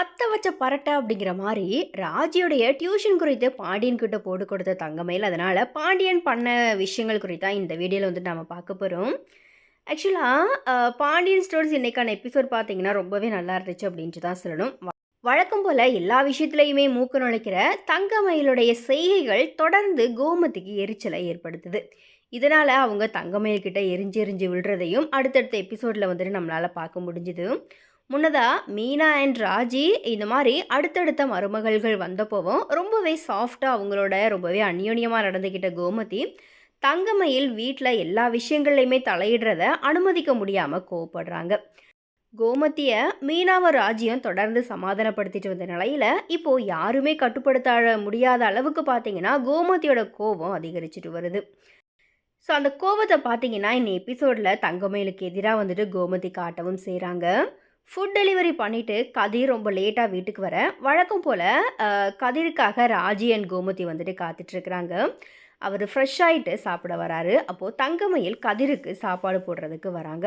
பத்த வச்ச பரட்டை அப்படிங்கிற மாதிரி ராஜியுடைய டியூஷன் குறித்து பாண்டியன் கிட்ட போட்டு கொடுத்த தங்கமயில். அதனால் பாண்டியன் பண்ண விஷயங்கள் குறித்தான் இந்த வீடியோவில் வந்துட்டு நம்ம பார்க்க போகிறோம் ஆக்சுவலாக பாண்டியன் ஸ்டோர்ஸ் இன்னைக்கான எபிசோட் பார்த்தீங்கன்னா ரொம்பவே நல்லா இருந்துச்சு அப்படின்ட்டு தான் சொல்லணும். வழக்கம் போல் எல்லா விஷயத்துலையுமே மூக்க நுழைக்கிற தங்கமயிலுடைய செய்கைகள் தொடர்ந்து கோமதிக்கு எரிச்சலை ஏற்படுத்துது. இதனால் அவங்க தங்கமயில் கிட்ட எரிஞ்சு எரிஞ்சு விழுறதையும் அடுத்தடுத்த எபிசோடில் வந்துட்டு நம்மளால் பார்க்க முடிஞ்சுது. முன்னதாக மீனா அண்ட் ராஜி இந்த மாதிரி அடுத்தடுத்த மருமகள்கள் வந்தப்போவும் ரொம்பவே சாஃப்டாக அவங்களோட ரொம்பவே அந்யோன்யமாக நடந்துக்கிட்ட கோமதி தங்கமையில் வீட்டில் எல்லா விஷயங்கள்லையுமே தலையிடுறத அனுமதிக்க முடியாமல் கோவப்படுறாங்க. கோமத்தியை மீனாவை ராஜியும் தொடர்ந்து சமாதானப்படுத்திட்டு வந்த நிலையில் இப்போது யாருமே கட்டுப்படுத்த முடியாத அளவுக்கு பார்த்தீங்கன்னா கோமதியோட கோபம் அதிகரிச்சிட்டு வருது. ஸோ அந்த கோவத்தை பார்த்தீங்கன்னா இந்த எபிசோடில் தங்கமயிலுக்கு எதிராக வந்துட்டு கோமதி காட்டவும் செய்கிறாங்க ஃபுட் டெலிவரி பண்ணிவிட்டு கதிர் ரொம்ப லேட்டாக வீட்டுக்கு வர. வழக்கம் போல் கதிருக்காக ராஜி அண்ட் கோமதி வந்துட்டு காத்துட்ருக்குறாங்க. அவர் ஃப்ரெஷ் ஆகிட்டு சாப்பிட வராரு. அப்போது தங்கமயில் கதிருக்கு சாப்பாடு போடுறதுக்கு வராங்க.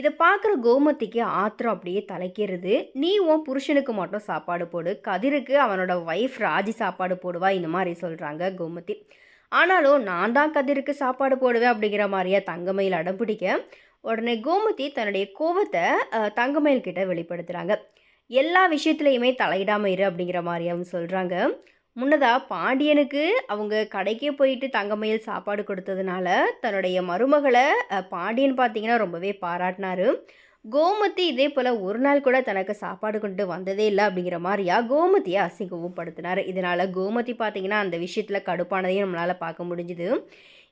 இதை பார்க்குற கோமதிக்கு ஆத்திரம் அப்படியே தலைக்கிறது. நீ உன் புருஷனுக்கு மட்டும் சாப்பாடு போடு. கதிருக்கு அவனோட ஒய்ஃப் ராஜி சாப்பாடு போடுவா இந்த மாதிரி சொல்கிறாங்க கோமதி. ஆனாலும் நான் தான் கதிருக்கு சாப்பாடு போடுவேன் அப்படிங்கிற மாதிரியா தங்கமயில் அடம் பிடிக்க. உடனே கோமதி தன்னுடைய கோபத்தை தங்கமயில் கிட்ட வெளிப்படுத்துகிறாங்க எல்லா விஷயத்துலையுமே தலையிடாமல் இரு அப்படிங்கிற மாதிரியாவும் சொல்கிறாங்க முன்னதாக பாண்டியனுக்கு அவங்க கடைக்கே போயிட்டு தங்கமயில் சாப்பாடு கொடுத்ததுனால தன்னுடைய மருமகளை பாண்டியன் பார்த்தீங்கன்னா ரொம்பவே பாராட்டினாரு. கோமதி இதே போல் ஒரு நாள் கூட தனக்கு சாப்பாடு கொண்டு வந்ததே இல்லை அப்படிங்கிற மாதிரியா கோமதியை அசிங்கமும் படுத்தினார் இதனால் கோமதி பார்த்திங்கன்னா அந்த விஷயத்தில் கடுப்பானதையும் நம்மளால் பார்க்க முடிஞ்சுது.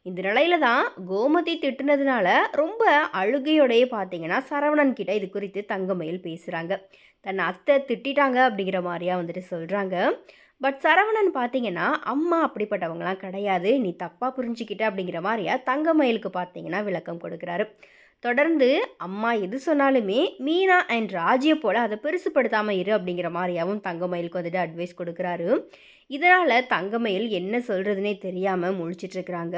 இந்த நிலையில தான் கோமதி திட்டுனதுனால ரொம்ப அழுகையோடையே பார்த்தீங்கன்னா சரவணன் கிட்ட இது குறித்து தங்கமயில் பேசுகிறாங்க தன் அத்தை திட்டிட்டாங்க அப்படிங்கிற மாதிரியா வந்துட்டு சொல்கிறாங்க பட் சரவணன் பார்த்தீங்கன்னா அம்மா அப்படிப்பட்டவங்களாம் கிடையாது. நீ தப்பாக புரிஞ்சுக்கிட்ட அப்படிங்கிற மாதிரியா தங்கமயிலுக்கு பார்த்தீங்கன்னா விளக்கம் கொடுக்குறாரு. தொடர்ந்து அம்மா எது சொன்னாலுமே மீனா அண்ட் ராஜியை போல் அதை பெருசுப்படுத்தாமல் இரு அப்படிங்கிற மாதிரியாவும் தங்கமயிலுக்கு வந்துட்டு அட்வைஸ் கொடுக்குறாரு. இதனால் தங்கமயில் என்ன சொல்கிறதுனே தெரியாமல் முழிச்சிட்ருக்குறாங்க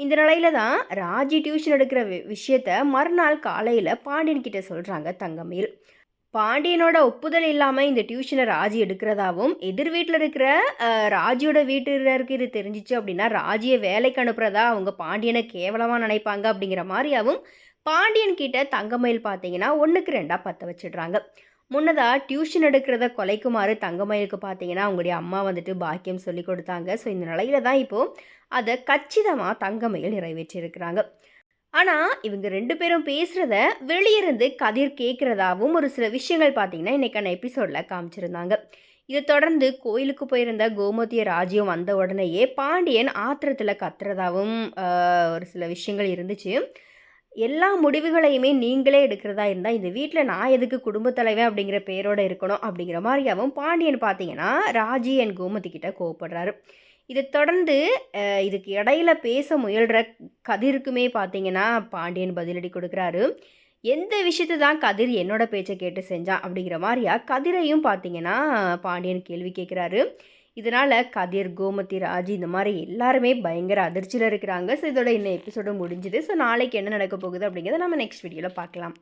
இந்த நிலையில தான் ராஜி டியூஷன் எடுக்கிற வி- விஷயத்த மறுநாள் காலையில் பாண்டியன்கிட்ட சொல்கிறாங்க தங்கமயில். பாண்டியனோட ஒப்புதல் இல்லாமல் இந்த டியூஷனை ராஜி எடுக்கிறதாவும் எதிர் வீட்டில் இருக்கிற ராஜியோட வீட்டினருக்கு இது தெரிஞ்சிச்சு அப்படின்னா ராஜியை வேலைக்கு அனுப்புறதா அவங்க பாண்டியனை கேவலமாக நினைப்பாங்க அப்படிங்கிற மாதிரியாவும் பாண்டியன் கிட்ட தங்கமயில் பார்த்தீங்கன்னா ஒன்றுக்கு ரெண்டாக பற்ற வச்சிடுறாங்க. முன்னதாக டியூஷன் எடுக்கிறத கொலைக்குமாறு தங்கமயிலுக்கு பார்த்தீங்கன்னா அவங்களுடைய அம்மா வந்துட்டு பாக்கியம் சொல்லி கொடுத்தாங்க. ஸோ இந்த நிலையில தான் இப்போது அதை கச்சிதமாக தங்கமயில் நிறைவேற்றியிருக்கிறாங்க. ஆனால் இவங்க ரெண்டு பேரும் பேசுகிறத வெளியிருந்து கதிர் கேட்குறதாவும் ஒரு சில விஷயங்கள் பார்த்தீங்கன்னா இன்றைக்கான எபிசோடில் காமிச்சிருந்தாங்க. இதை தொடர்ந்து கோயிலுக்கு போயிருந்த கோமதிய ராஜ்யம் வந்த உடனேயே பாண்டியன் ஆத்திரத்தில் கத்துறதாவும் ஒரு சில விஷயங்கள் இருந்துச்சு. எல்லா முடிவுகளையுமே நீங்களே எடுக்கிறதா இருந்தால் இந்த வீட்டில் நான் எதுக்கு குடும்பத் தலைவன் அப்படிங்கிற பேரோடு இருக்கணும் அப்படிங்கிற மாதிரியாவும் பாண்டியன் பார்த்தீங்கன்னா ராஜி அண்ட் கோமதி கிட்ட கோவப்படுறாரு. இதை தொடர்ந்து இதுக்கு இடையில பேச முயல்கிற கதிருக்குமே பார்த்தீங்கன்னா பாண்டியன் பதிலடி கொடுக்குறாரு. எந்த விஷயத்தை தான் கதிர் என்னோட பேச்சை கேட்டு செஞ்சான் அப்படிங்கிற மாதிரியா கதிரையும் பார்த்தீங்கன்னா பாண்டியன் கேள்வி கேட்குறாரு. இதனால் கதிர் கோமதி ராஜ் இந்த மாதிரி எல்லாருமே பயங்கர அதிர்ச்சியில் இருக்கிறாங்க. ஸோ இதோட இந்த எபிசோடு முடிஞ்சுது. ஸோ நாளைக்கு என்ன நடக்க போகுது அப்படிங்கிறத நம்ம நெக்ஸ்ட் வீடியோவில் பார்க்கலாம்.